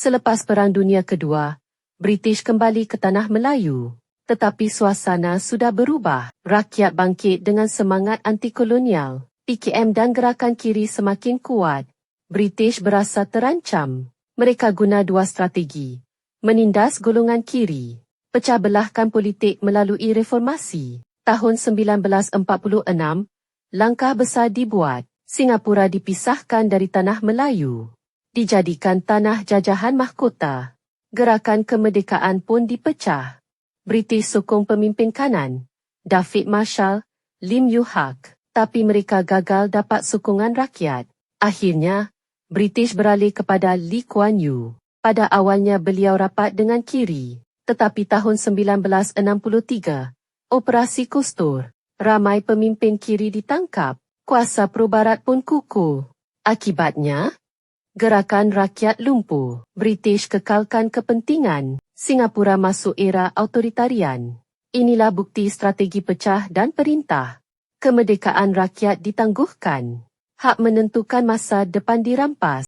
Selepas Perang Dunia Kedua, British kembali ke tanah Melayu. Tetapi suasana sudah berubah. Rakyat bangkit dengan semangat anti-kolonial. PKM dan gerakan kiri semakin kuat. British berasa terancam. Mereka guna dua strategi. Menindas golongan kiri. Pecah belahkan politik melalui reformasi. Tahun 1946, langkah besar dibuat. Singapura dipisahkan dari tanah Melayu dijadikan tanah jajahan mahkota. Gerakan kemerdekaan pun dipecah. British sokong pemimpin kanan, David Marshall, Lim Yu Hak, tapi mereka gagal dapat sokongan rakyat. Akhirnya, British beralih kepada Lee Kuan Yew. Pada awalnya beliau rapat dengan kiri, tetapi tahun 1963, Operasi Kustur, ramai pemimpin kiri ditangkap, kuasa pro-barat pun kukuh. Akibatnya, Gerakan Rakyat Lumpuh, British kekalkan kepentingan, Singapura masuk era autoritarian. Inilah bukti strategi pecah dan perintah. Kemerdekaan rakyat ditangguhkan. Hak menentukan masa depan dirampas.